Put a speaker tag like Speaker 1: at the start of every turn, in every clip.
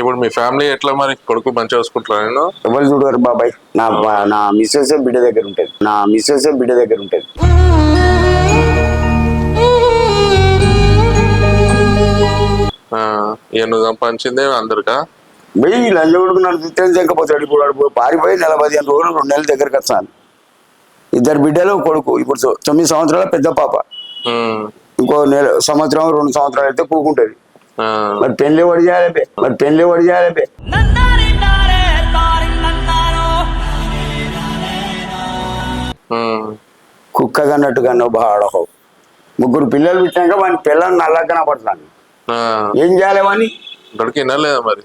Speaker 1: ఇప్పుడు మీ ఫ్యామిలీ ఎట్లా మరి కొడుకు మంచిగా చూసుకుంటారా నేను
Speaker 2: ఎవరు చూడరు బాబాయ్. నా నా మిస్సెస్ బిడ్డ దగ్గర ఉంటుంది. నా మిస్సెస్ బిడ్డ దగ్గర ఉంటుంది.
Speaker 1: నువ్వు సంపాదించిందే అందరికా?
Speaker 2: వెయ్యి లంచ కొడుకున్నాడు చూస్తే చెంకపోతాడు ఇప్పుడు వాడు పోయి పారిపోయి నెల పదిహేను రోజులు రెండు నెలల దగ్గరకు వచ్చాను ఇద్దరు బిడ్డలు కొడుకు. ఇప్పుడు తొమ్మిది సంవత్సరాల పెద్ద పాప. ఇంకో నెల సంవత్సరం రెండు సంవత్సరాలు అయితే కూకుంటుంది. మరి పెళ్ళి వడి చేయాలి మరి పెళ్ళి వడి చేయాలి కుక్క కన్నట్టుగా నువ్వు బాడహో. ముగ్గురు పిల్లలు పుట్టినాక వాని పిల్లల్ని నల్లగా కనపడతాను. ఏం చేయాలి వాని?
Speaker 1: దొరికిందా లేదా మరి.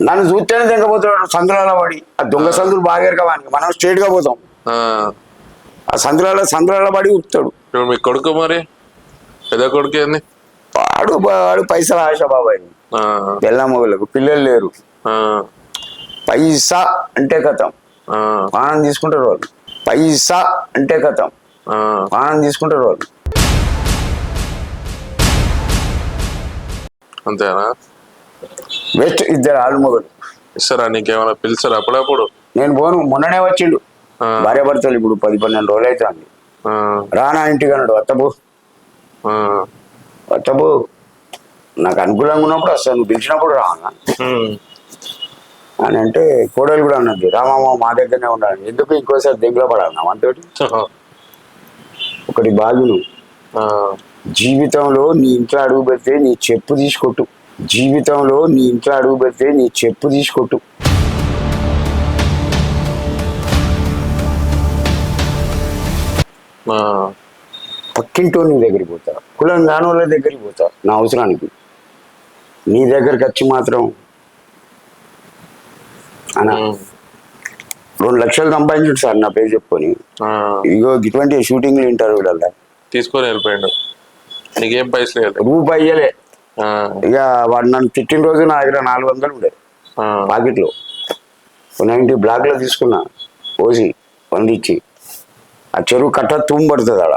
Speaker 2: నన్ను చూస్తేనే తెగపోతాడు సందులలో పడి ఆ దొంగ సందులు బాగా వానికి. మనం straight గా పోతాం.
Speaker 1: ఆ,
Speaker 2: సందులలో సందులలో పడి
Speaker 1: ఇప్పుడు మీ కొడుకు మరి? పెద్ద కొడుకు ఏంది?
Speaker 2: వాడు వాడు పైసలు ఆశ బాబాయ్.
Speaker 1: ఆ,
Speaker 2: పిల్ల మొగలకు పిల్లలు లేరు. పైసా అంటే కథం.
Speaker 1: ఆ,
Speaker 2: పానం తీసుకుంటారు వాళ్ళు. పైసా అంటే కథం.
Speaker 1: ఆ,
Speaker 2: పానం తీసుకుంటారు వాళ్ళు.
Speaker 1: అంతేనా?
Speaker 2: వెస్ట్ ఇద్దరు ఆలు మొగలు
Speaker 1: ఇస్తారా? నీకేమైనా పిలిచారా అప్పుడప్పుడు?
Speaker 2: నేను పోను. మొన్ననే వచ్చిండు. భార్య భర్తలు ఇప్పుడు పది పన్నెండు రోజులు అవుతుంది. రానా ఇంటికి అన్నాడు అత్తబో. అత్తబో నాకు అనుకూలంగా ఉన్నప్పుడు అసలు నువ్వు పిలిచినప్పుడు
Speaker 1: ఉమ్,
Speaker 2: అని అంటే కోడలు కూడా అన్నది రామమ్మ మా దగ్గరనే ఉండాలి. ఎందుకు ఇంకోసారి దగ్గర పడాలి? నా అంతటి ఒకటి బాగును.
Speaker 1: ఆ,
Speaker 2: జీవితంలో నీ ఇంట్లో అడుగు పెడితే నీ చెప్పు తీసుకొట్టు. జీవితంలో నీ ఇంట్లో అడుగు పెడితే నీ చెప్పు తీసుకొట్టు.
Speaker 1: ఆ,
Speaker 2: పక్కింటో నీ దగ్గరికి పోతా. కులం వాళ్ళ దగ్గరికి పోతా నా అవసరానికి. నీ దగ్గరికి వచ్చి మాత్రం అన్న రెండు లక్షలు సంపాదించుడు సార్ నా పేరు చెప్పుకొని. ఇగో ఇటువంటి షూటింగ్లు ఇంటర్వ్యూలలో
Speaker 1: తీసుకొని వెళ్ళిపోయాడు. నీకేం పైసలు
Speaker 2: రూపాయి ఇయ్యలే. ఇక వాడు నన్ను తిట్టిన రోజు నా దగ్గర నాలుగు వందలు ఉండే. పాకెట్లో. నైంటీ బ్లాక్లో తీసుకున్నా. పోసి వందిచ్చి. ఆ చెరువు కట్ట తూము పడుతుంది ఆడ.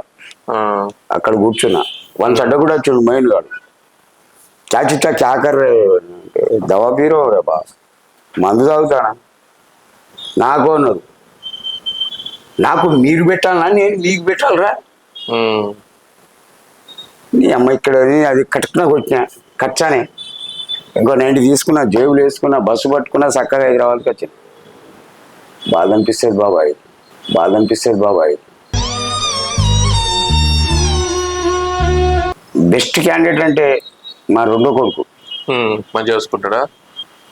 Speaker 2: అక్కడ కూర్చున్నా. వన్ సడ్డ కూడా వచ్చాడు మైండ్ గాడు. చాచిచ్చా చాకర్ దవా బీరో రే బా. మందు తాగుతానా నాకు అన్నారు. నాకు మీరు పెట్టాలనా? నేను మీకు పెట్టాలరా? నీ అమ్మ ఇక్కడ అది కట్టుకున్నాకు వచ్చిన ఖర్చానే ఇంకో నైంటీ తీసుకున్నా జేబులు వేసుకున్నా బస్సు పట్టుకున్నా చక్కగా హైదరాబాద్కి వచ్చిన. బాధ అనిపిస్తుంది బాబాయ్. బాధ అనిపిస్తుంది బాబాయ్. బెస్ట్ క్యాండిడేట్ అంటే మా రెండో కొడుకు.
Speaker 1: మంచిగా చూసుకుంటాడా?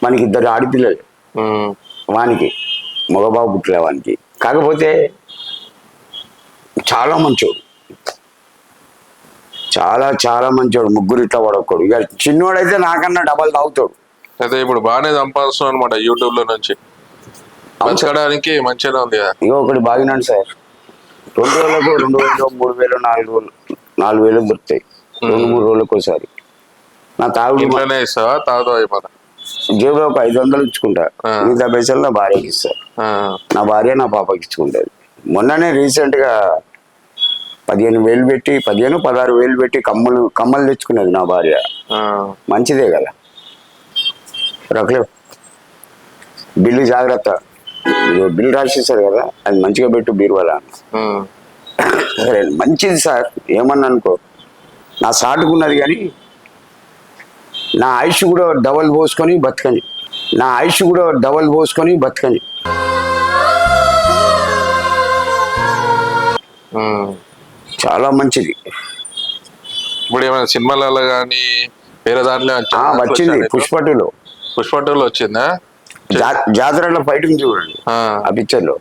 Speaker 2: మనకి ఇద్దరు ఆడపిల్లలు. వానికి మగబాబు పుట్టలే వానికి. కాకపోతే చాలా మంచోడు. చాలా చాలా మంచోడు. ముగ్గురు ఇట్లా పడకూడు ఇక చిన్నోడైతే నాకన్నా డబల్ తాగుతాడు.
Speaker 1: అయితే ఇప్పుడు బాగానే సంపాదిస్తున్నావు అనమాట యూట్యూబ్లో నుంచి పంచడానికి మంచిగానే ఉంది కదా.
Speaker 2: ఇక ఒకటి బాగినాడు సార్. రెండు వేలకు రెండు వేలు మూడు వేలు నాలుగు వేలు నాలుగు వేలు దొరుకుతాయి. రెండు మూడు రోజులకు ఒకసారి. నా తాగుడు
Speaker 1: ఇంట్లోనే ఇస్తావా? తాగుతావా ఏమన్నా
Speaker 2: జేబులో ఒక ఐదు వందలు ఇచ్చుకుంటా. మిగతా పైసలు నా భార్యకి ఇస్తా. నా భార్య నా పాపకి ఇచ్చుకుంటుంది. మొన్ననే రీసెంట్గా పదిహేను వేలు పెట్టి పదిహేను పదహారు వేలు పెట్టి కమ్మలు కమ్మలు తెచ్చుకున్నది నా భార్య. మంచిదే కదా. రకలేవు బిల్లు జాగ్రత్త. బిల్లు రాసిస్తారు కదా అది మంచిగా పెట్టు బీరువాల. సరే మంచిది సార్ ఏమన్నా అనుకో. నా సాటుకున్నది కానీ నా ఆయుష్ కూడా డబల్ పోసుకొని బతకని నా ఆయుష్ కూడా డబల్ పోసుకొని బతకని. చాలా మంచిది.
Speaker 1: ఇప్పుడు ఏమైనా సినిమాలలో కానీ వేరే దాంట్లో వచ్చిందా?
Speaker 2: పుష్పటులో.
Speaker 1: పుష్ప టూలో వచ్చిందా?
Speaker 2: జా- జాతరలో ఫైటింగ్ చూడండి.
Speaker 1: ఆ,
Speaker 2: పిక్చర్లో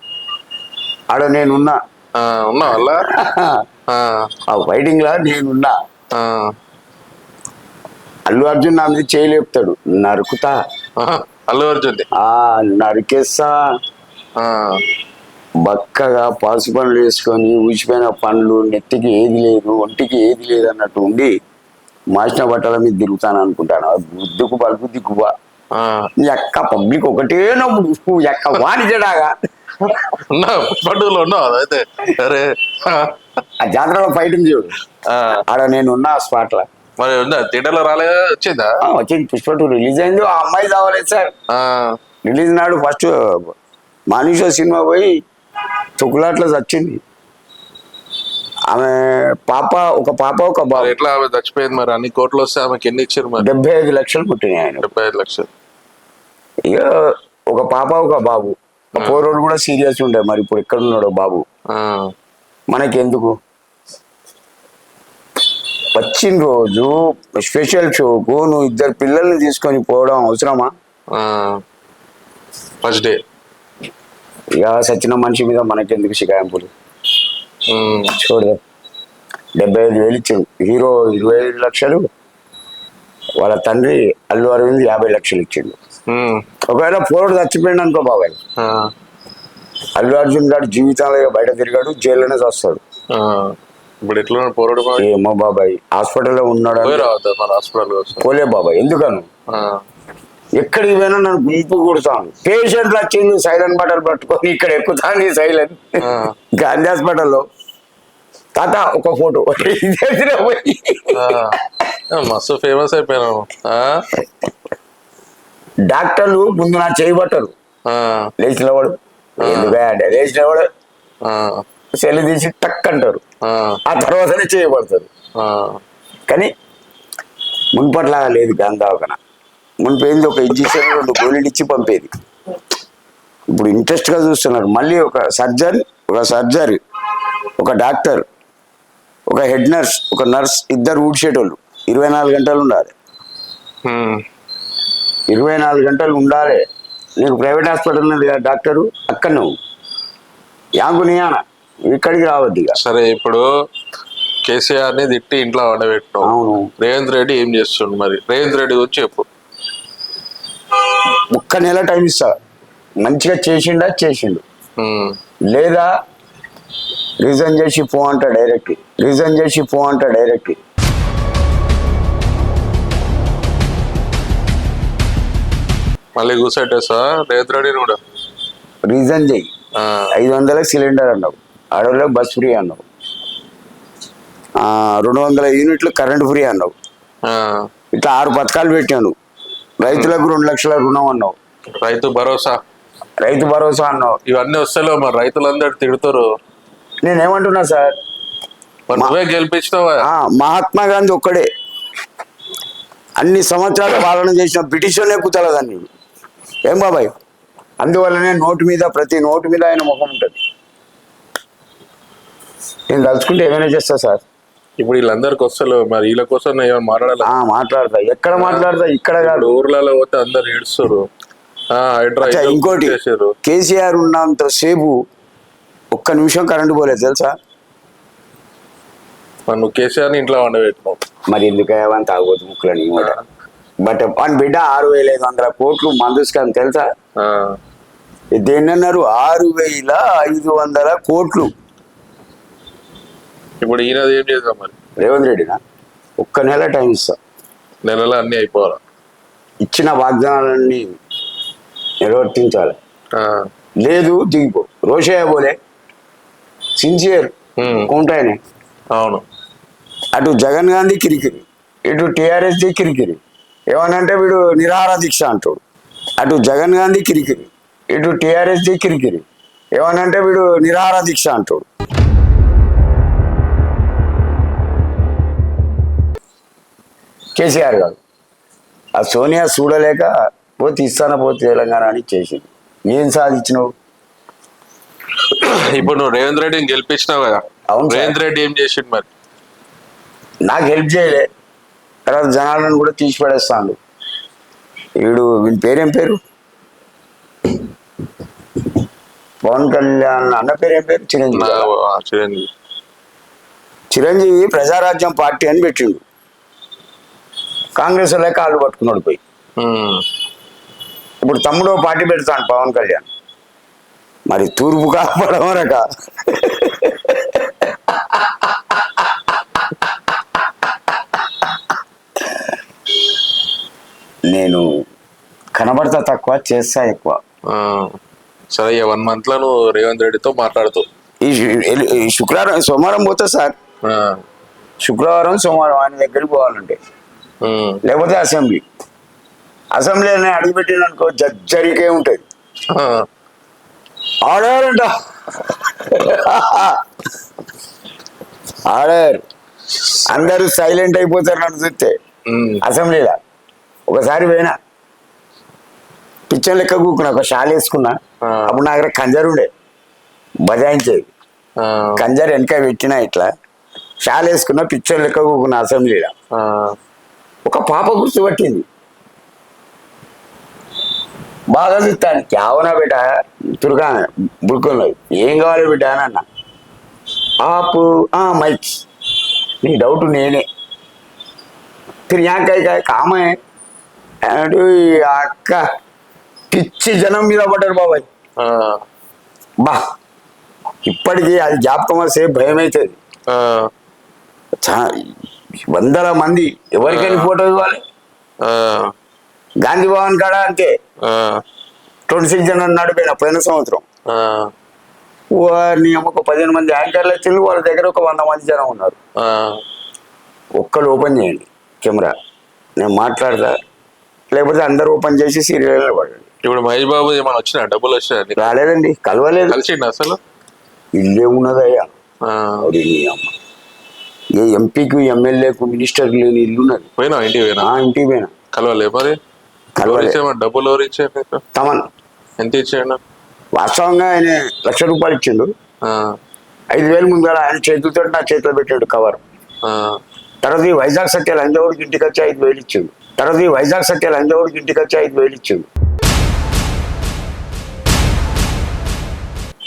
Speaker 2: ఆడ నేనున్నా.
Speaker 1: ఆ, ఉన్నావా వాళ్ళ? ఆ,
Speaker 2: ఆ ఫైటింగ్ లా నేనున్నా. అల్లు అర్జున్ నా మీద చేయలేపుతాడు నరుకుతా.
Speaker 1: అల్లు అర్జున్
Speaker 2: ఆ నరికేస్తా. బక్కగా పాసు పనులు వేసుకొని ఊసిపోయిన పండ్లు నెత్తికి ఏది లేదు ఒంటికి ఏది లేదు అన్నట్టు ఉండి మాసిన బట్టల మీద తిరుగుతాను అనుకుంటాను. ఆ బుద్ధుకు పలుపు దిక్కువా నీ అక్క పబ్లిక్ ఒకటే నువ్వు ఎక్క వాణిజడాగా
Speaker 1: పుష్ప టూలో ఉన్నావు. అయితే అరే ఆ,
Speaker 2: జాతరలో ఫైటింగ్ చూడు. ఆడ నేను ఉన్నా ఆ స్పాట్ లా.
Speaker 1: మరి థియేటర్లో రాలేదా? వచ్చిందా?
Speaker 2: ఆ, వచ్చింది. పుష్ప టూ రిలీజ్ అయింది. ఆ అమ్మాయి కావాలి సార్.
Speaker 1: ఆ,
Speaker 2: రిలీజ్ నాడు ఫస్ట్ మానిషో సినిమా పోయి తుకులాట్లో చచ్చింది. ఆమె పాప ఒక పాప ఒక
Speaker 1: మరి
Speaker 2: బాబు
Speaker 1: ఎట్లా ఆమె చచ్చిపోయింది మరి? అన్ని కోట్లు వస్తే ఆమెకి ఎన్ని ఇచ్చారు మరి?
Speaker 2: డెబ్బై ఐదు లక్షలు పుట్టినాయి ఆయన.
Speaker 1: డెబ్బై ఐదు లక్షలు.
Speaker 2: ఇక ఒక పాప ఒక బాబు. ఆ. పోరోడు కూడా సీరియస్ ఉండే మరి. ఇప్పుడు ఎక్కడ ఉన్నాడో బాబు.
Speaker 1: ఆ,
Speaker 2: మనకి ఎందుకు వచ్చిన రోజు స్పెషల్ షోకు నువ్వు ఇద్దరు పిల్లల్ని తీసుకొని పోవడం అవసరమా.
Speaker 1: First day.
Speaker 2: ఇక సచిన మనిషి మీద మనకెందుకు షికాయింపులు? చూడదు డెబ్బై ఐదు వేలు ఇచ్చిండు. హీరో ఇరవై ఐదు లక్షలు వాళ్ళ తండ్రి అల్లు అరవింద్ యాభై లక్షలు ఇచ్చిండు. ఒకవేళ పోరాడు చచ్చిపోయింది అనుకో బాబాయ్. అల్లు అర్జున్ గారు జీవితంలో బయట తిరిగాడు జైల్లోనే వస్తాడు
Speaker 1: ఆ. ఇప్పుడు ఎట్లా పోరాడు
Speaker 2: ఏమో బాబాయ్ హాస్పిటల్లో ఉన్నాడు పోలే బాబాయ్ ఎందుకను? ఎక్కడికి పోయినా నన్ను గుంపు కొడతాను. పేషెంట్లు వచ్చింది సైలెంట్ బట్టలు పట్టుకొని ఇక్కడ ఎక్కుతాను సైలెంట్. గాంధీ హాస్పిటల్లో. తాత ఒక ఫోటో.
Speaker 1: మస్తు ఫేమస్ అయిపోయినావు. ఆ?
Speaker 2: డాక్టర్లు ముందు నా చేయబట్టరు
Speaker 1: ఆ,
Speaker 2: లేచినవాడు ఎందుకంటే లేచినవాడు
Speaker 1: ఆ,
Speaker 2: సెల్ తీసి టక్ అంటారు.
Speaker 1: ఆ,
Speaker 2: తర్వాతనే చేయబడతారు. కానీ మున్పట్లాగా లేదు గాంధావకన మునిపోయింది ఒక ఇంజక్షన్ రెండు గోళీలు ఇచ్చి పంపేది. ఇప్పుడు ఇంట్రెస్ట్గా చూస్తున్నారు. మళ్ళీ ఒక సర్జన్ ఒక సర్జరీ ఒక డాక్టర్ ఒక హెడ్ నర్స్ ఒక నర్స్ ఇద్దరు ఊడ్చేటోళ్ళు. ఇరవై నాలుగు గంటలు ఉండాలి. ఇరవై నాలుగు గంటలు ఉండాలి. నీకు ప్రైవేట్ హాస్పిటల్ ఉన్నది కదా డాక్టరు అక్కడ నువ్వు యాంకు నీయాన ఇక్కడికి రావద్దు ఇక.
Speaker 1: సరే ఇప్పుడు కేసీఆర్ని తిట్టి ఇంట్లో వండబెట్టినావు
Speaker 2: అవును.
Speaker 1: రేవంత్ రెడ్డి ఏం చేస్తుండు మరి? రేవంత్ రెడ్డి గురించి చెప్పు.
Speaker 2: ఒక్క నెల టైం ఇస్తా. మంచిగా చేసిండా చేసిండు.
Speaker 1: ఉమ్,
Speaker 2: లేదా రీజన్ చేసి పో అంట డైరెక్ట్ రీజన్ చేసి పో అంట డైరెక్ట్
Speaker 1: మళ్ళీ కూర్చోటేసా రేవంత్ రెడ్డిని కూడా.
Speaker 2: రీజన్ చెయ్యి. ఐదు వందలకు సిలిండర్ అన్నావు. ఆడవాళ్ళకి బస్ ఫ్రీ అన్నావు. రెండు వందల యూనిట్లు కరెంట్ ఫ్రీ అన్నావు. ఇట్లా ఆరు పథకాలు పెట్టాను రైతులకు రెండు లక్షల రుణం అన్నావు.
Speaker 1: రైతు భరోసా.
Speaker 2: రైతు భరోసా అన్నావు.
Speaker 1: ఇవన్నీ వస్తలేవు మరి. రైతులందరూ తిడుతారు.
Speaker 2: నేనేమంటున్నా సార్?
Speaker 1: నువ్వే గెలిపించినావా?
Speaker 2: మహాత్మా గాంధీ ఒక్కడే. అన్ని సంవత్సరాలు పాలన చేసిన బ్రిటిష్ వాళ్ళే కుతలదాన్ని ఏం బాబాయ్? అందువల్లనే నోటు మీద ప్రతి నోటు మీద ఆయన ముఖం ఉంటుంది. నేను తలుచుకుంటే ఏమైనా చేస్తా సార్?
Speaker 1: ఇప్పుడు వీళ్ళందరికి వస్తలేవు మరి వీళ్ళ కోసం ఏమైనా మాట్లాడాలి?
Speaker 2: ఆ మాట్లాడతా. ఎక్కడ మాట్లాడతా? ఇక్కడ కాదు.
Speaker 1: ఊర్లలో పోతే అందరు ఏడుస్తారు.
Speaker 2: ఇంకోటి. కేసీఆర్ ఉన్నంత సేపు ఒక్క నిమిషం కరెంటు పోలేదు తెలుసా?
Speaker 1: నువ్వు కేసీఆర్ని ఇంట్లో వండబెట్టినావు
Speaker 2: మరి ఎందుకు అవన్నీ తాగబోతు ముక్కులని బట్ వన్ బిడ్డ ఆరు వేల ఐదు వందల కోట్లు మందు స్కామ్ తెలుసా?
Speaker 1: ఆ,
Speaker 2: దేన్ని అన్నారు ఆరు వేల ఐదు వందల కోట్లు.
Speaker 1: ఇప్పుడు ఈయనది ఏం చేద్దాం మరి?
Speaker 2: రేవంత్ రెడ్డినా? ఒక్క నెల టైం ఇస్తా.
Speaker 1: నెలలో అన్ని అయిపోవాలా?
Speaker 2: ఇచ్చిన వాగ్దానాలన్నీ నిర్వర్తించాలి. లేదు దిగిపో. రోషయ్య బోలే. సిన్సియర్. ఉంటాయని.
Speaker 1: అవును.
Speaker 2: అటు జగన్ గాంధీ కిరికిరి. ఇటు టిఆర్ఎస్ ది కిరికిరి. ఏమనంటే వీడు నిరాహార దీక్ష అంటాడు. అటు జగన్ గాంధీ కిరికిరి ఇటు టిఆర్ఎస్ ది కిరికిరి. ఏమనంటే వీడు నిరాహార దీక్ష అంటాడు. కేసీఆర్ గారు ఆ సోనియా చూడలేక పోతే ఇస్తాన పోతే తెలంగాణ అని చేసింది ఏం సాధించినావు?
Speaker 1: ఇప్పుడు నువ్వు రేవంత్ రెడ్డిని గెలిపించినావు కదా.
Speaker 2: అవును.
Speaker 1: రేవంత్ రెడ్డి ఏం చేసిండు మరి?
Speaker 2: నాకు హెల్ప్ చేయలే. తర్వాత జనాలను కూడా తీసి పడేస్తాడు వీడు వీని పేరేం పేరు? పవన్ కళ్యాణ్ అన్న పేరేం పేరు? చిరంజీవి.
Speaker 1: చిరంజీవి.
Speaker 2: చిరంజీవి ప్రజారాజ్యం పార్టీ అని పెట్టిండు. కాంగ్రెస్ వాళ్ళే కాళ్ళు పట్టుకున్నాడు పోయి. ఇప్పుడు తమ్ముడు పార్టీ పెడతాను పవన్ కళ్యాణ్. మరి తూర్పు కాపాడమరక నేను కనబడతా తక్కువ చేస్తా ఎక్కువ.
Speaker 1: సరే వన్ మంత్లో నువ్వు రేవంత్ రెడ్డితో మాట్లాడుతావు
Speaker 2: ఈ శుక్రవారం సోమవారం పోతా సార్. శుక్రవారం సోమవారం ఆయన దగ్గరికి పోవాలంటే. లేకపోతే అసెంబ్లీ. అసెంబ్లీని అడుగుపెట్టిననుకో జడ్జరికే ఉంటుంది.
Speaker 1: ఆ,
Speaker 2: ఆర్డర్ అంట ఆర్డర్ అందరూ సైలెంట్ అయిపోతారు నన్ను చూస్తే
Speaker 1: ఉమ్.
Speaker 2: అసెంబ్లీలో. ఒకసారి పోయినా. పిచ్చర్ లెక్క కూకున్నా ఒక షాల్ వేసుకున్నా. అప్పుడు నా దగ్గర కంజర్ ఉండే. బజాయించేది. కంజర్ వెనక పెట్టినా ఇట్లా. షాల్ వేసుకున్నా పిచ్చర్ లెక్క కూకున్నా అసెంబ్లీలో. ఒక పాప గుర్తుపట్టింది బాగా చూస్తాను. క్యావనా బిడ్డ తురుగా బుడుకున్నది ఏం కావాలి బిడ్డ అని అన్న. ఆపు ఆ మైక్. నీ డౌట్ నేనే. తిరిగాక కామే అంటూ ఈ అక్క. పిచ్చి జనం మీద పడ్డారు బాబాయ్. బా. ఇప్పటికీ అది జ్ఞాపకం వస్తే భయం అవుతుంది వందల మంది ఎవరికైనా ఫోటో ఇవ్వాలి? గాంధీ భవన్ కాడ
Speaker 1: ఆ,
Speaker 2: ట్వంటీ సిక్స్ జనవరి నాడు పోయిన పోయిన సంవత్సరం. వారిని ఒక పదిహేను మంది యాంకర్లు వచ్చింది వాళ్ళ దగ్గర ఒక వంద మంది జనం ఉన్నారు. ఒక్కరు ఓపెన్ చేయండి కెమెరా. నేను మాట్లాడతా. లేకపోతే అందరు ఓపెన్ చేసి సీరియల్ పడండి
Speaker 1: ఇప్పుడు మహేష్ బాబు ఏమైనా వచ్చినా? డబ్బులు వచ్చినా?
Speaker 2: రాలేదండి కలవలేదు.
Speaker 1: కలిసిండు అసలు?
Speaker 2: ఇల్లే ఉన్నదయ్యా. ఏ ఎంపీకి ఎమ్మెల్యేకు మినిస్టర్కి లేని ఇల్లు ఉన్నది.
Speaker 1: పోయినా? ఇంటికి పోయినా?
Speaker 2: ఇంటికి పోయినా.
Speaker 1: కలవలే మరి? డబ్బులు ఎవరు ఇచ్చారు
Speaker 2: తమన్.
Speaker 1: ఎంత ఇచ్చాడు
Speaker 2: వాస్తవంగా ఆయన లక్ష రూపాయలు ఇచ్చిండు.
Speaker 1: ఆ,
Speaker 2: ఐదు వేలు ముందర ఆయన చేతులతో నా చేతిలో పెట్టాడు కవర్.
Speaker 1: ఆ,
Speaker 2: తర్వాత ఈ వైజాగ్ సత్యాలు అంజవుడికి ఇంటికి వచ్చి ఐదు వేలు ఇచ్చిండు. తర్వాత ఈ వైజాగ్ సత్యాలు అంజవుడికి ఇంటికి వచ్చి ఐదు వేలు ఇచ్చిండు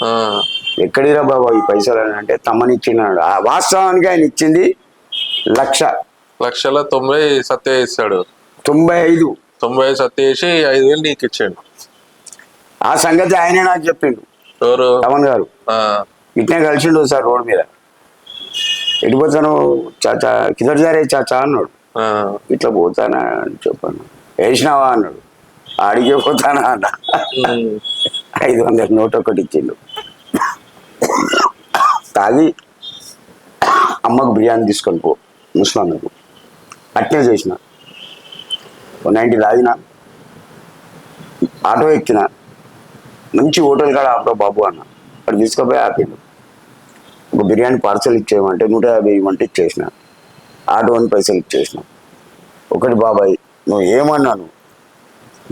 Speaker 1: ఆ,
Speaker 2: ఎక్కడిరా బాబా ఈ పైసలు అని అంటే తమ్మని ఇచ్చినాడు. ఆ వాస్తవానికి ఆయన ఇచ్చింది లక్ష.
Speaker 1: లక్షల తొంభై సత్య ఇస్తాడు.
Speaker 2: తొంభై ఐదు.
Speaker 1: తొంభై సత్య వేసి ఐదు వేలు నీకు ఇచ్చాడు.
Speaker 2: ఆ సంగతి ఆయనే నాకు చెప్పిండు.
Speaker 1: ఎవరు?
Speaker 2: తమన్ గారు. ఇట్నే కలిసిండు సార్ రోడ్ మీద. ఎడిపోతాను చాచా కిదర్ జారే చాచా అన్నాడు. ఇట్లా పోతానా అని చెప్పాను. వేసినావా అన్నాడు. ఆడికే పోతానా అన్న ఐదు వందల నోట్ ఒకటి ఇచ్చిండు. తాగి అమ్మకు బిర్యానీ తీసుకొని పో ముస్లాంకు అట్నే చేసిన. ఓ నైంటీ తాగిన. ఆటో ఎక్కిన. మంచి హోటల్ కాడ ఆటో బాబు అన్న. అక్కడ తీసుకుపోయి ఆపిండు. ఒక బిర్యానీ పార్సల్ ఇచ్చేయమంటే నూట యాభై ఇవ్వమంటే ఇచ్చేసిన. ఆటో అని పైసలు ఇచ్చేసిన ఒకటి బాబాయ్ నువ్వు ఏమన్నాను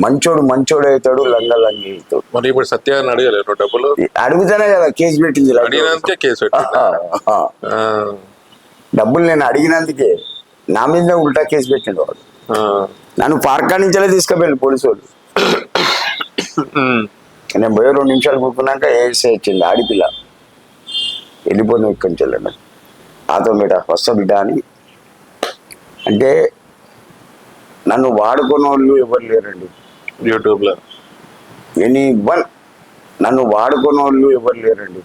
Speaker 2: మంచోడు మంచోడు అవుతాడు లంగ లంగి అవుతాడు.
Speaker 1: మరి ఇప్పుడు సత్యాన్ని అడగలేరు డబ్బులు?
Speaker 2: అడుగుతానే కదా కేసు పెట్టింది.
Speaker 1: అడిగినందుకే కేసు
Speaker 2: డబ్బులు నేను అడిగినందుకే నా మీద ఉల్టా కేసు పెట్టిండు వాడు. నన్ను పార్కా నుంచే తీసుకుపోయింది పోలీసు వాళ్ళు. నేను పోయి రెండు నిమిషాలు కూర్చున్నాక ఏసే వచ్చింది ఆడిపిల్ల. వెళ్ళిపోయిన ఇక్కడి నుంచి వెళ్ళండి. ఆతో బిడ్డ వస్తా బిడ్డ అని అంటే నన్ను వాడుకున్న వాళ్ళు ఎవరు లేరండి?
Speaker 1: యూట్యూబ్లో
Speaker 2: ఎనీ వన్ నన్ను వాడుకున్న వాళ్ళు ఎవరు లేరండి?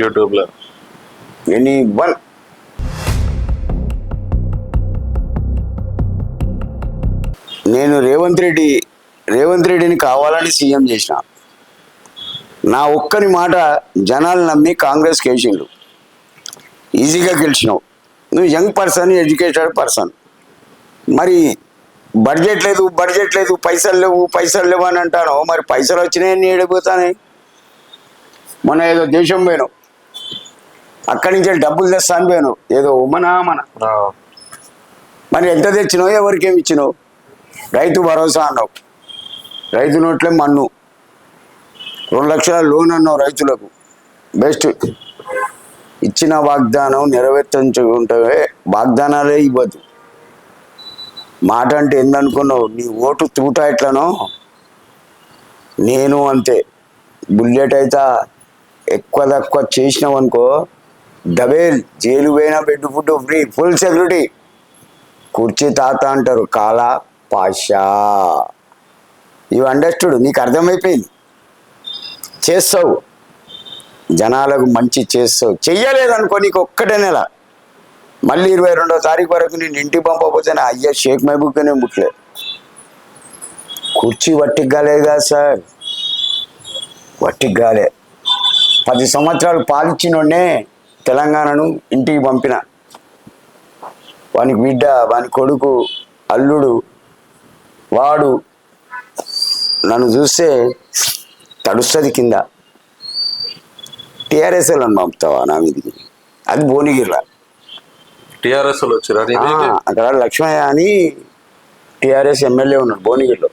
Speaker 1: యూట్యూబ్లో
Speaker 2: ఎనీ వన్ నేను రేవంత్ రెడ్డి రేవంత్ రెడ్డిని కావాలని సీఎం చేసిన. నా ఒక్కని మాట జనాలు నమ్మి కాంగ్రెస్ కేసిండు ఈజీగా గెలిచినావు. నువ్వు యంగ్ పర్సన్ ఎడ్యుకేటెడ్ పర్సన్. మరి బడ్జెట్ లేదు బడ్జెట్ లేదు పైసలు లేవు పైసలు లేవు అని అంటాను మరి పైసలు వచ్చినాయి నీ ఏడిపోతానే మొన్న ఏదో దేశం పోయినావు అక్కడి నుంచి డబ్బులు తెస్తా అని పోయాను. ఏదో ఉమనా మన. మరి ఎంత తెచ్చినావు ఎవరికేమి ఇచ్చినావు? రైతు భరోసా అన్నావు. రైతు నోట్లే మన్ను. రెండు లక్షల లోన్ అన్నావు రైతులకు. బెస్ట్. ఇచ్చిన వాగ్దానం నెరవేర్చుకుంటే వాగ్దానాలే ఇవ్వదు మాట అంటే ఏందనుకున్నావు? నీ ఓటు తూట ఎట్లనో? నేను అంతే. బుల్లెట్ అయితే ఎక్కువ తక్కువ చేసినావు అనుకో డబేల్ జైలు పోయినా bed food free full security. కుర్చీ తాత అంటారు కాలా పాషా. ఇవి అండర్స్టూడ్ నీకు అర్థమైపోయింది. చేస్తావు. జనాలకు మంచి చేస్తావు. చెయ్యలేదనుకో నీకు ఒక్కటే నెల. మళ్ళీ ఇరవై రెండో తారీఖు వరకు నేను ఇంటికి పంపకపోతే నా అయ్యా షేక్ మహబూబ్గానే ముట్లే కుర్చీ వట్టికి కాలేదు కదా సార్. వట్టికి కాలే పది సంవత్సరాలు పాలిచ్చినోడే తెలంగాణను ఇంటికి పంపిన. వానికి బిడ్డ వాని కొడుకు అల్లుడు వాడు నన్ను చూస్తే తడుస్తుంది కింద. టీఆర్ఎస్ వాళ్ళని పంపుతావా నా మీదికి? అది భువనగిరిలా?
Speaker 1: టిఆర్ఎస్లో వచ్చారా
Speaker 2: అక్కడ లక్ష్మయ్య అని టిఆర్ఎస్ ఎమ్మెల్యే ఉన్నాడు భువనగిరిలో.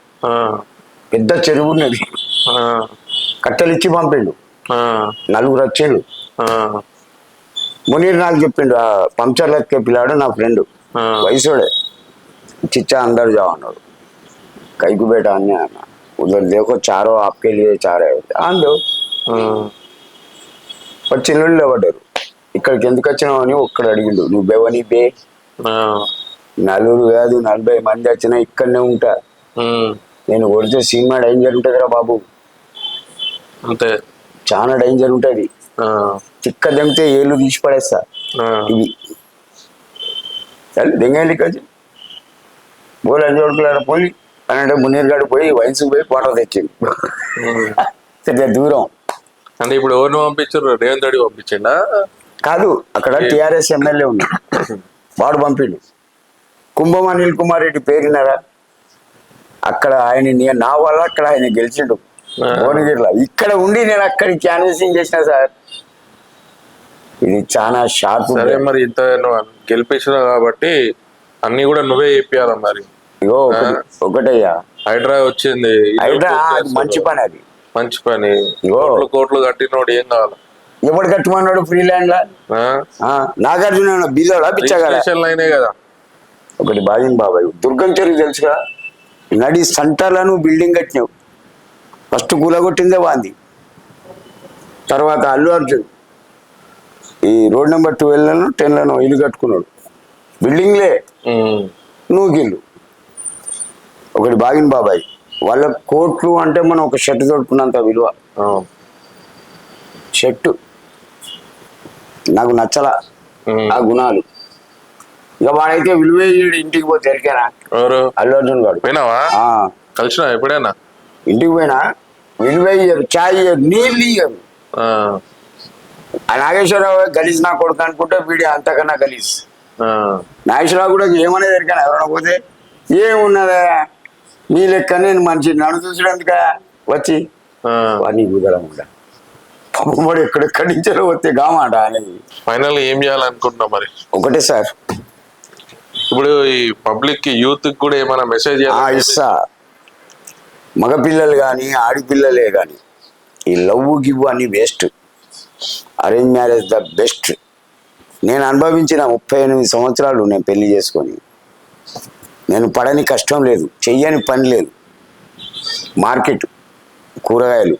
Speaker 2: పెద్ద చెరువు ఉన్నది. కట్టెలు ఇచ్చి పంపిండు. నలుగురు వచ్చాడు మునీర్ నాకు చెప్పిండు ఆ పంక్చర్లు ఎక్కే పిల్లాడు నా ఫ్రెండ్. వయసుడే. చిచ్చా అందరు जा అన్నాడు. కైకు బేట అన్నీ. ఉదర్ దేకో చారో ఆప్కే లియే చారే. అందు. వచ్చి ఇల్లు పడ్డారు ఇక్కడికి ఎందుకు వచ్చినావు అని ఒక్కడు అడిగిండు. నువ్వు బెవని బే నలుగురు కాదు నలభై మంది వచ్చినా ఇక్కడనే ఉంటా. నేను కొడితే సినిమా డేంజర్ ఉంటుందిరా బాబు.
Speaker 1: అంతే.
Speaker 2: చాలా డేంజర్ ఉంటుంది. చిక్క దంగితే ఏళ్ళు తీసి పడేస్తా. ఇవి. సరే దెంగేళ్ళి కొంచెం పోలీ అని చూడుకున్నాడు పోలి అని అంటే మునీర్ గాడు పోయి వయసుకు పోయి కోట తెచ్చింది. సరే దూరం.
Speaker 1: అంటే ఇప్పుడు ఎవరిని పంపించారు? రేవంత్ రెడ్డి పంపించిండా?
Speaker 2: కాదు అక్కడ టిఆర్ఎస్ ఎమ్మెల్యే ఉన్నాడు వాడు పంపిండు. కుంభం అనిల్ కుమార్ రెడ్డి పేరున్నారా అక్కడ ఆయన నే- వల్ల అక్కడ ఆయన గెలిచిండు. భువనగిరిలో. ఇక్కడ ఉండి నేను అక్కడికి క్యాన్వసింగ్ చేసిన సార్. ఇది చాలా షార్ప్
Speaker 1: సరే మరి ఇంత నువ్వు గెలిపించినావు కాబట్టి అన్ని కూడా నువ్వే చెప్పాలా మరి?
Speaker 2: ఇగో ఒకటి ఒకటయ్యా.
Speaker 1: హైడ్రా వచ్చింది.
Speaker 2: హైడ్రా. మంచి పని అది.
Speaker 1: మంచి పని.
Speaker 2: ఇగో.
Speaker 1: కోట్లు కోట్లు కట్టినోడు ఏం కావాలి?
Speaker 2: ఎవడు కట్టుమన్నాడు ఫ్రీ ల్యాండ్ లా? నాగార్జున
Speaker 1: రిజిస్ట్రేషన్లు అయినాయి కదా.
Speaker 2: ఒకటి బాగింది బాబాయ్. దుర్గం చెరువు తెలుసుగా? నడి సెంటర్లను బిల్డింగ్ కట్టినావు. ఫస్ట్ కూలగొట్టిందే వాంది. తర్వాత అల్లు అర్జున్. ఈ రోడ్ నెంబర్ ట్వెల్వ్లను టెన్లను ఇల్లు కట్టుకున్నాడు. బిల్డింగ్లే. నూకిల్లు. ఒకటి బాగిన్ బాబాయ్. వాళ్ళ కోట్లు అంటే మనం ఒక షర్ట్ తొడుకున్నంత విలువ. షర్టు. నాకు నచ్చలా. ఆ గుణాలు. ఇక వాడైతే విలువే ఇయ్యడు ఇంటికి పోతే ఎరికేనా?
Speaker 1: ఎవరు?
Speaker 2: అల్లు అర్జున్ గాడు.
Speaker 1: పోయినావా?
Speaker 2: ఆ,
Speaker 1: కలిసినా ఎప్పుడైనా?
Speaker 2: ఇంటికి పోయినా? విలువే ఇయ్యరు చాయ్ ఇయ్యరు నీళ్ళు ఇయ్యరు
Speaker 1: ఆ,
Speaker 2: నాగేశ్వరరావు గలీజ్ నా కొడుకు అనుకుంటే వీడి అంతకన్నా గలీజ్. నాగేశ్వరరావు కూడా ఏమనేది ఎరికాను? ఎవరైనా పోతే ఏమున్నదా? నీ లెక్క నేను మంచి నన్ను చూసినందుక వచ్చి. వాడిని కూడా. పాపం వాడు ఎక్కడెక్కడి నుంచో వస్తే గామాట అనేది
Speaker 1: ఫైనల్ ఏం చేయాలనుకుంటున్నావు మరి?
Speaker 2: ఒకటే సార్.
Speaker 1: ఇప్పుడు ఈ పబ్లిక్కి యూత్కి కూడా ఏమైనా మెసేజ్
Speaker 2: ఆ ఇస్తా. మగపిల్లలు కానీ ఆడపిల్లలే కానీ ఈ లవ్ గివ్ అని waste. Arrange marriage the best. నేను అనుభవించిన ముప్పై ఎనిమిది సంవత్సరాలు నేను పెళ్ళి చేసుకొని. నేను పడని కష్టం లేదు చెయ్యని పని లేదు. మార్కెట్ కూరగాయలు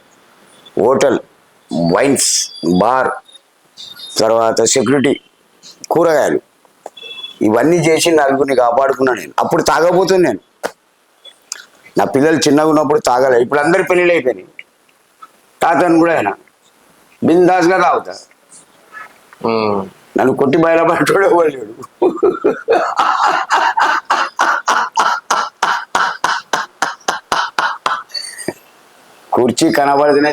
Speaker 2: హోటల్ వైన్స్ బార్ తర్వాత సెక్యూరిటీ కూరగాయలు. ఇవన్నీ చేసి నలుగురిని కాపాడుకున్నాను నేను. అప్పుడు తాగబోతున్నాను నేను. నా పిల్లలు చిన్నగా ఉన్నప్పుడు తాగలే. ఇప్పుడు అందరి పెళ్ళిళ్ళు అయిపోయినాయి. తాతను కూడా ఆయన బిందాస్గా తాగుతా. నన్ను కొట్టి బయలుపడ్డాడు లేడు. కుర్చీ కనబడితేనే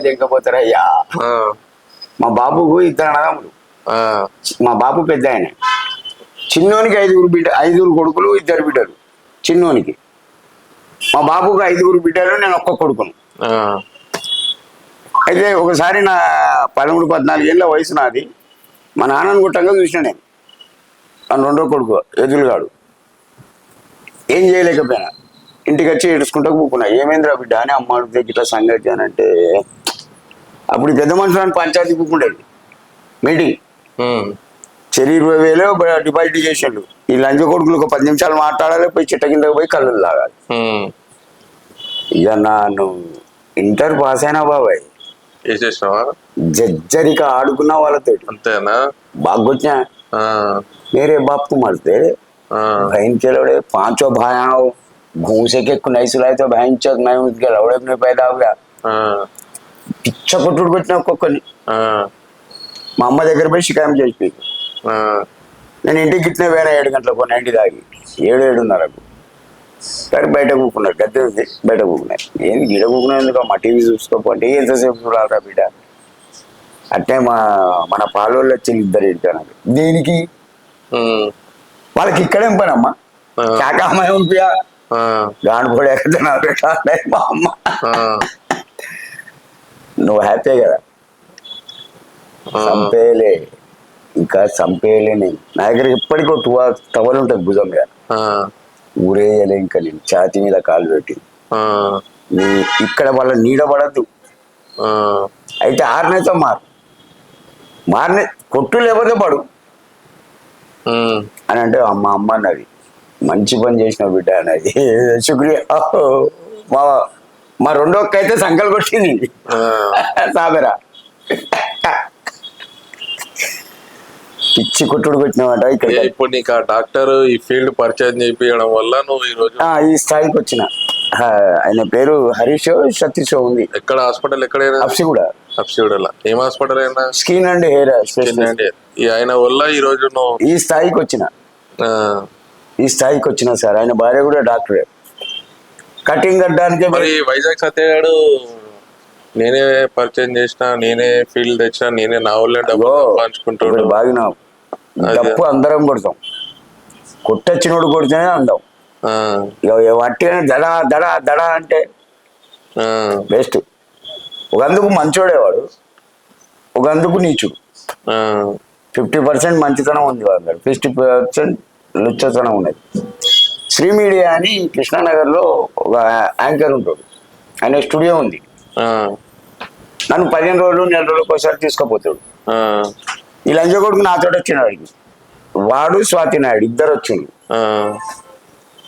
Speaker 1: ఆ,
Speaker 2: మా బాబుకు ఇద్దరు అన్నదమ్ములు. మా బాబు పెద్ద ఆయన చిన్నోనికి ఐదుగురు బిడ్డ ఐదుగురు కొడుకులు ఇద్దరు బిడ్డలు. చిన్నోనికి. మా బాబుకు ఐదుగురు బిడ్డలు నేను ఒక్క కొడుకును. అయితే ఒకసారి నా పదమూడు పద్నాలుగు ఏళ్ళ వయసు నాది. మా నాన్నను గుట్టంగా చూసిన నేను. రెండో కొడుకు ఎదురుగాడు. ఏం చేయలేకపోయినా. ఇంటికి వచ్చి ఏడుచుకుంటా కూకున్నా. ఏమైందిరా బిడ్డ? అని అమ్మ ఇట్లా సంగతి అని అంటే అప్పుడు పెద్ద మనుషులను పంచాయతీ కూకుండేది. మీటింగ్. శరీర ఇరవై డిపాజిట్ చేసిండు. ఈ లంచ కొడుకులు ఒక పది నిమిషాలు మాట్లాడాలి పోయి చిట్ట కింద పోయి కళ్ళు
Speaker 1: లాగాలి.
Speaker 2: ఇక నన్ను ఇంటర్ పాస్ అయినా బాబాయ్. జజ్జరిక ఆడుకున్న వాళ్ళతో
Speaker 1: అంతేనా?
Speaker 2: బాగొచ్చా
Speaker 1: మీరే
Speaker 2: బాప్కు మడితే భయం చెలవడే
Speaker 1: పాంచో
Speaker 2: భయావు के लौड़े पांचों भाई घूसे के नहीं सुलाए तो बहन चौक मैं उनके लौड़े में पैदा हो गया
Speaker 1: ఆ,
Speaker 2: పిచ్చ కొట్టుడు కొట్టిన ఒక్కొక్కరిని
Speaker 1: ఆ,
Speaker 2: మా అమ్మ దగ్గర పోయి షికాయం చేసి
Speaker 1: ఆ,
Speaker 2: నేను ఇంటికి గిట్టిన వేరే ఏడు గంటలకు నైంటి దాగి ఏడు ఏడున్నరకు సరే బయట కూకున్నారు గద్దె ఉంది బయట కూకున్నాయి ఏంది గిడ కూకున్నా ఎందుకు మా టీవీ చూసుకోకపోతే ఎంతసేపు చూడాలరా బిడ్డ అట్టే మా మన పాలోళ్ళు వచ్చి ఇద్దరు ఇంటాను దేనికి
Speaker 1: ఉమ్.
Speaker 2: వాళ్ళకి ఇక్కడేం పని అమ్మా
Speaker 1: ఆ.
Speaker 2: గాండు కూడా ఎక్కడ నా పెట్టాలి మా అమ్మ. నువ్వు హ్యాపీ కదా. చంపేయలే. ఇంకా చంపేయలే నేను. నా దగ్గర ఇప్పటికీ టూ టవల్ ఉంటుంది భుజం మీద. ఊరేయలే ఇంకా నేను. ఛాతి మీద కాలు పెట్టి. ఇక్కడ వాళ్ళ నీడ పడద్దు. అయితే ఆరునైతే మారు. మారిన కొట్టు లేకపోతే పడు. అని అంటే అమ్మ అమ్మ అన్నది. మంచి పని చేసిన బిడ్డ అన్నది శుక్రియా. మా మా రెండో అయితే సంకల్ కొట్టింది. సాబెరా. పిచ్చి కొట్టుడు కొట్టినామంట ఇక్కడ.
Speaker 1: ఇప్పుడు నీకు ఆ డాక్టర్ ఈ ఫీల్డ్ పరిచయం చేయించడం వల్ల నువ్వు ఈ రోజు
Speaker 2: ఈ స్థాయికి వచ్చిన. ఆయన పేరు హరీష్ సతీష్ ఉంది.
Speaker 1: ఎక్కడ హాస్పిటల్ ఎక్కడైనా?
Speaker 2: అప్సి కూడా
Speaker 1: సబ్సిడీలో ఏం హాస్పిటల్ అయినా?
Speaker 2: స్కిన్ అండ్ హెయిర్
Speaker 1: ఏంటంటే ఈ ఆయన వల్ల ఈ రోజు నువ్వు
Speaker 2: ఈ స్థాయికి వచ్చిన.
Speaker 1: ఆ,
Speaker 2: ఈ స్థాయికి వచ్చిన సార్. ఆయన భార్య కూడా డాక్టరే. కటింగ్ కట్టడానికే
Speaker 1: మరి వైజాగ్ సత్యగాడు నేనే పరిచయం చేసిన నేనే ఫీల్డ్ తెచ్చిన నేనే నా డబ్బులు పంచుకుంటాడు
Speaker 2: ఇప్పుడు బాగినాం డప్పు అందరం కొడతాం. కొట్టొచ్చినోడు కొడితేనే అందం. వట్టిగానే దడ దడ దడ అంటే బెస్ట్. ఒకందుకు మంచోడే వాడు. ఒకందుకు నీచుడు. ఫిఫ్టీ పర్సెంట్ మంచితనం ఉంది వాడు ఫిఫ్టీ పర్సెంట్ లుచ్చతనం ఉన్నది. శ్రీ మీడియా అని కృష్ణానగర్లో ఒక యాంకర్ ఉంటాడు. ఆయన స్టూడియో ఉంది. నన్ను పదిహేను రోజులు నెల రోజులకు ఒకసారి తీసుకుపోతాడు. ఈ లంచ కొడుకు నాతో వచ్చినాడు వాడు స్వాతి నాయుడు ఇద్దరు వచ్చిండు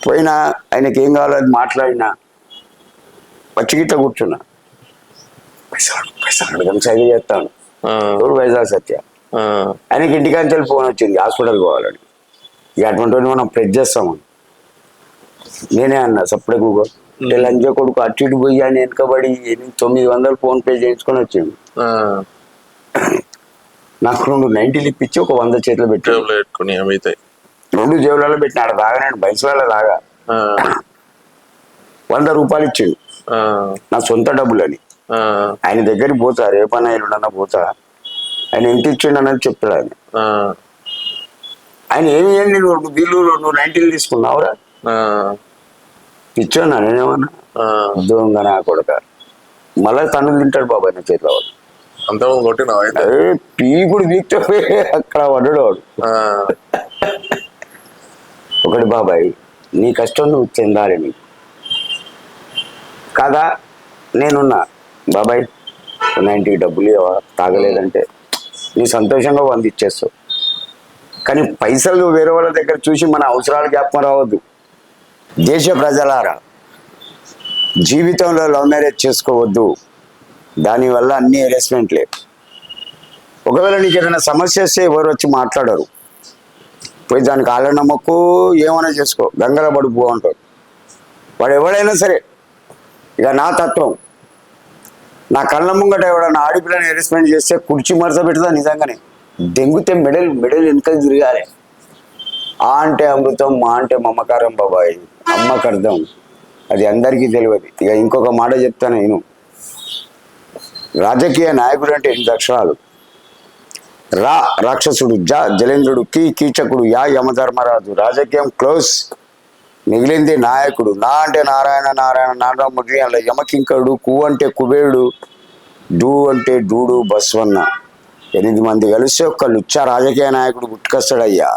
Speaker 2: పోయినా ఆయనకి ఏం కావాలో అది మాట్లాడినా. వచ్చి గిట్ట కూర్చున్నా. పైసలు పైసలు అడగని సైగ చేస్తాను. ఎవరు వైజాగ్ సత్య? ఆయనకి ఇంటికాంచెల్ ఫోన్ వచ్చింది హాస్పిటల్ పోవాలని. ఇక అటువంటి మనం ప్రెస్ చేస్తాము? నేనే అన్నా సప్పుడే గూగల్ లంచ కొడుకు అటు ఇటు పోయి ఆయన వెనకబడి తొమ్మిది వందలు ఫోన్ పే చేయించుకొని వచ్చిండు. నాకు రెండు నైన్టీలు ఇప్పించి ఒక వంద చేతిలో
Speaker 1: పెట్టుకుని
Speaker 2: రెండు జేబులలో పెట్టిన ఆడ దాగానండి బయసులలో దాగా వంద రూపాయలు ఇచ్చిండు. నా సొంత డబ్బులని. ఆయన దగ్గరికి పోతా రేపన్నా ఎల్లుండన్నా పోతా. ఆయన ఎంత ఇచ్చిండు అన్నది చెప్తాడు ఆయన ఆయన ఏమి చేయండి నువ్వు బిల్లు నువ్వు నైన్టీలు తీసుకున్నావురా. ఇచ్చాను నేనేమన్నా? దొంగ నా కొడక. మళ్ళీ తను తింటాడు బాబాయ్ నా చేతిలో వాడు
Speaker 1: అంత కొట్టినావు
Speaker 2: పీకుడు పీక్తే అక్కడ పడ్డాడు వాడు. ఒకటి బాబాయ్ నీ కష్టం నువ్వు చెందాలి నీకు. కాదా నేనున్నా. బాబాయ్ నైంటీ డబ్బులు తాగలేదంటే. నీ సంతోషంగా వంద ఇచ్చేస్తావు. కానీ పైసలు వేరే వాళ్ళ దగ్గర చూసి మన అవసరాలు జ్ఞాపకం రావద్దు. దేశ ప్రజలారా జీవితంలో లవ్ మ్యారేజ్ చేసుకోవద్దు. దానివల్ల అన్ని హెరాస్మెంట్లే ఒకవేళ నీకు ఏదైనా సమస్య వస్తే ఎవరు వచ్చి మాట్లాడరు. పోయి దానికి ఆళ్ళ నమ్మకు ఏమైనా చేసుకో గంగల పడుపు బాగుంటుంది వాడు ఎవడైనా సరే ఇక నా తత్వం. నా కళ్ళ ముంగట ఎవడన్నా ఆడిపిల్లని హెరాస్మెంట్ చేస్తే కుర్చీ మరస పెడతా నిజంగానే. దెంగితే మెడల్ మెడల్ వెనుక తిరగాలి. ఆ అంటే అమృతం మా అంటే మమకారం బాబాయ్. అమ్మకు అర్థం. అది అందరికీ తెలియదు. ఇక ఇంకొక మాట చెప్తాను నేను. రాజకీయ నాయకుడు అంటే ఎనిమిది అక్షరాలు రా రాక్షసుడు జా జలేంద్రుడు కీ కీచకుడు యా యమధర్మరాజు. రాజకీయం క్లోజ్. మిగిలింది నాయకుడు. నా అంటే నారాయణ నారాయణ నారాయణముడి అలా యమకింకరుడు కు అంటే కుబేరుడు డూ అంటే డూడు బస్వన్న. ఎనిమిది మంది కలిసి ఒక్క లుచ్చ రాజకీయ నాయకుడు గుట్టుకొస్తాడయ్యా.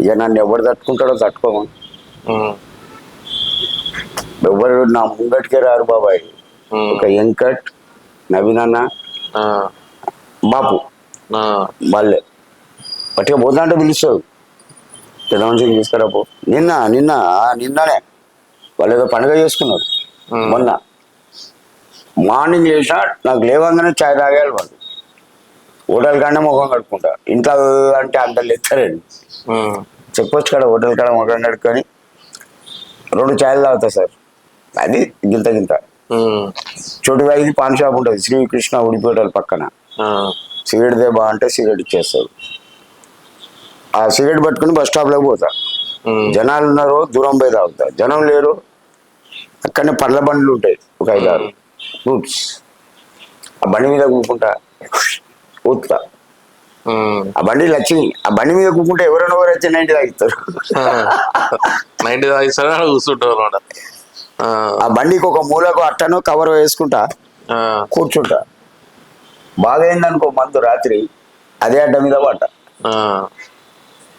Speaker 2: ఇక నన్ను ఎవరు తట్టుకుంటాడో తట్టుకోమని ఎవరు నా ముంగటికే రారు బాబాయ్. ఒక వెంకట్ నవీన్ అన్న
Speaker 1: ఆ,
Speaker 2: బాపు వాళ్ళే. పట్టిగా పోతా అంటే పిలుస్తాడు పెద్దమనిషిని తీసుకురా పో. నిన్న నిన్న నిన్ననే వాళ్ళు ఏదో పండుగ చేసుకున్నారు. మొన్న. మార్నింగ్ లేచినా నాకు లేవంగానే చాయ్ తాగేయాలి వాళ్ళు. హోటల్ కాడనే ముఖం కడుక్కుంటా. ఇంట్లో అంటే అంత లెక్కరండి
Speaker 1: ఉమ్,
Speaker 2: చెప్పొచ్చు కదా హోటల్ కాడ ముఖం కడుక్కొని రెండు చాయలు తాగుతా సార్. అది గింత గింత. చోటు ఇది పాన్ షాప్ ఉంటుంది. శ్రీకృష్ణ ఉడిపి హోటల్ పక్కన సిగరెట్ దే బా అంటే సిగరెట్ ఇచ్చేస్తాడు ఆ సిగరెట్ పట్టుకుని బస్ స్టాప్లోకి పోతా. జనాలు ఉన్నారు దూరం పోయి తాగుతా. జనం లేరు. అక్కడనే పండ్ల బండ్లు ఉంటాయి. ఒక ఐదారు. ఫ్రూట్స్ ఆ బండి మీద కూకుంటా. ఊతుతా. ఆ బండి లక్ష్మి ఆ బండి మీద కూకుంటే ఎవరైనా ఎవరు వచ్చి నైన్టీ తాగిస్తారు.
Speaker 1: నైన్టీ తాగిస్తారా కూర్చుంటారు అనమాట ఆ,
Speaker 2: బండికి ఒక మూలకు అట్టను కవర్ వేసుకుంటా కూర్చుంటా. బాగా అయిందనుకో మందు రాత్రి అదే అడ్డ మీద పడ్డ.
Speaker 1: ఆ,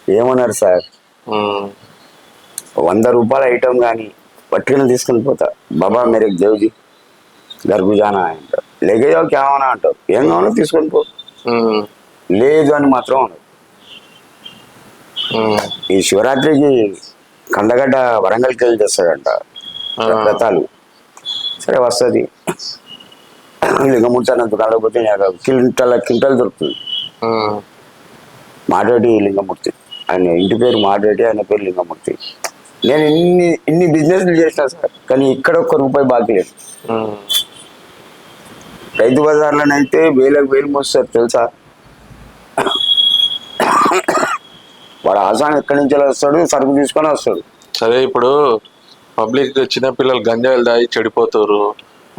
Speaker 2: ఏమన్నారు సార్? వంద రూపాయల ఐటమ్ కానీ పట్టుకుని తీసుకుని పోతా. బాబా మేరే దేవ్జీ గర్భుజానా అంటారు. లేకే జావు క్యావనా అంటారు. ఏం కావాలో తీసుకొని పో. లేదు అని మాత్రం ఈ శివరాత్రికి కందగడ్డ వరంగల్కి వెళ్ళి చేస్తాడంట. వ్రతాలు సరే వస్తుంది. లింగమూర్తి దుకాణంలో పోతే కింటల కింటలు దొరుకుతుంది. మాటేటి లింగమూర్తి. ఆయన ఇంటి పేరు మాటేటి ఆయన పేరు లింగమూర్తి. నేను ఇన్ని ఇన్ని బిజినెస్లు చేసిన సార్ కానీ ఇక్కడ ఒక్క రూపాయి బాకీ లేదు. రైతు బజార్లోనైతే వేలకు వేలు మోస్తారు తెలుసా? వాడు ఆసాన్ ఎక్కడి నుంచి వస్తాడు? సరుకు తీసుకొని వస్తాడు.
Speaker 1: సరే ఇప్పుడు పబ్లిక్ చిన్న పిల్లలు గంజాయిలు దాగి చెడిపోతారు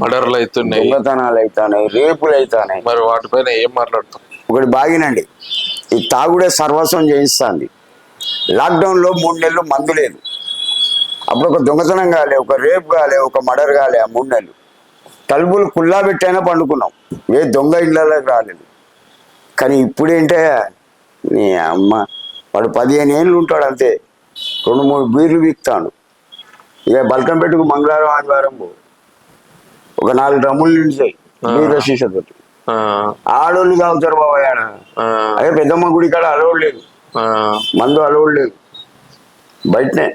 Speaker 1: మర్డర్లు అవుతున్నాయి.
Speaker 2: దొంగతనాలు అవుతాయి రేపులు అవుతాయి
Speaker 1: మరి వాటిపైన ఏం మాట్లాడతాం?
Speaker 2: ఒకటి బాగినండి. ఈ తాగుడే సర్వస్వం చేయిస్తుంది. లాక్డౌన్లో మూడు నెలలు మందు లేదు. అప్పుడు ఒక దొంగతనం కాలే ఒక రేప్ కాలే ఒక మర్డర్ కాలే ఆ మూడు నెలలు. తలుపులు కుల్లా పెట్టైనా పండుకున్నాం. ఏ దొంగ ఇళ్ళలోకి రాలేదు. కానీ ఇప్పుడేంటే నీ అమ్మ వాడు పదిహేను ఏళ్ళు ఉంటాడు అంతే. రెండు మూడు బీర్లు వీక్తాడు. ఇక బల్కంపేటకు మంగళవారం ఆదివారం. ఒక నాలుగు డ్రమ్ములు నిండుతాయి బీర్ల ఆడోళ్ళు తాగుతారు బాబాయ్ ఆడ అదే పెద్దమ్మ గుడి కాడ అలవాడు లేదు. మందు అలవాడు లేదు. బయటనే.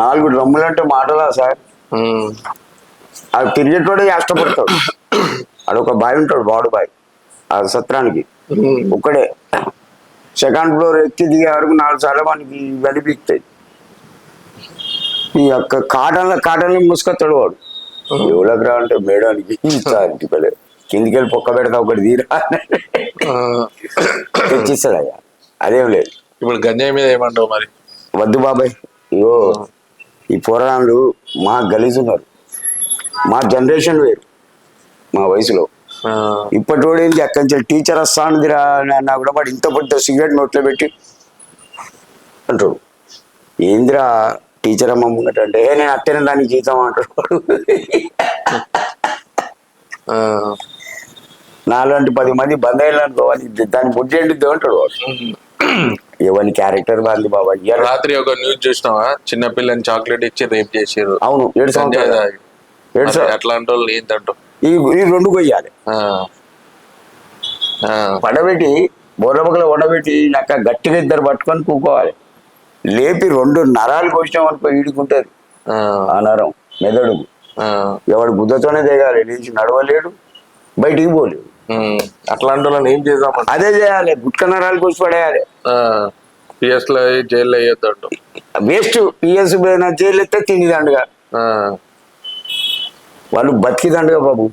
Speaker 2: నాలుగు డ్రమ్ములు అంటే మాటలా సార్. ఆ తిరిగేటోడే కష్టపడతాడు. ఆడొక బాయ్ ఉంటాడు వాడు బాయ్. ఆ సత్రానికి. ఒక్కడే. సెకండ్ ఫ్లోర్ ఎక్కి దిగే వరకు నాలుగు సార్లు మనకి వెలిపిస్తాయి ఈ యొక్క కాటన్ల కాటన్లు ముసుకొస్తాడు వాడు. ఎవరికి రా అంటే మేడానికి వెళ్ళి కిందికి వెళ్ళి పొక్క పెడతా ఒకటి తీరా. తెచ్చిస్తాడు అయ్యా అదేం లేదు.
Speaker 1: ఇప్పుడు గంజాయి మీద ఏమంటావు మరి?
Speaker 2: వద్దు బాబాయ్. ఇగో ఈ పోరాళ్ళు మా గలీజ్ ఉన్నారు. మా జనరేషన్ వేరు మా వయసులో. ఇప్పటి వాడు ఏంటి అక్కడి నుంచి టీచర్ వస్తానుదిరా నా కూడా వాడు ఇంత పెద్ద సిగరెట్ నోట్లో పెట్టి అంటాడు ఏందిరా టీచర్ అమ్మ ముంగట అంటే "ఏ, నేను అత్తనే దానికి జీతం అంటాడు నాలాంటి పది మంది బంద్ అయ్యాలనుకో దాన్ని బుద్ధి ఏంటిద్దు అంటాడు వాడు. ఎవరి క్యారెక్టర్ బాగుంది బాబా?
Speaker 1: రాత్రి ఒక న్యూస్ చూసినావా? చిన్న పిల్లని చాక్లెట్ ఇచ్చి రేప్ చేసారు
Speaker 2: అవును ఏడు సంవత్సరాలు.
Speaker 1: అట్లాంటి వాళ్ళు
Speaker 2: ఈ ఈ రెండు కొయ్యాలి. పడబెట్టి బోర్రబగల వడబెట్టి నక్క గట్టిగా ఇద్దరు పట్టుకొని కూకోవాలి. లేపి రెండు నరాలు కోసినాం అనుకో ఈడుకుంటుంది
Speaker 1: ఆ,
Speaker 2: నరం మెదడు. ఎవడు బుద్ధతోనే దిగాలి లేచి నడవలేడు బయటికి పోలేడు.
Speaker 1: అట్లాంటి వాళ్ళని ఏం చేద్దామంట
Speaker 2: అదే చేయాలి గుట్క నరాలు కోసి పడేయాలి.
Speaker 1: పిఎస్లో జైల్లో వేయొద్దంటు
Speaker 2: వేస్ట్ పిఎస్ జైలు ఎత్తే తిండిదండుగా
Speaker 1: ఆ,
Speaker 2: వాళ్ళు బతికిదండుగా బాబు.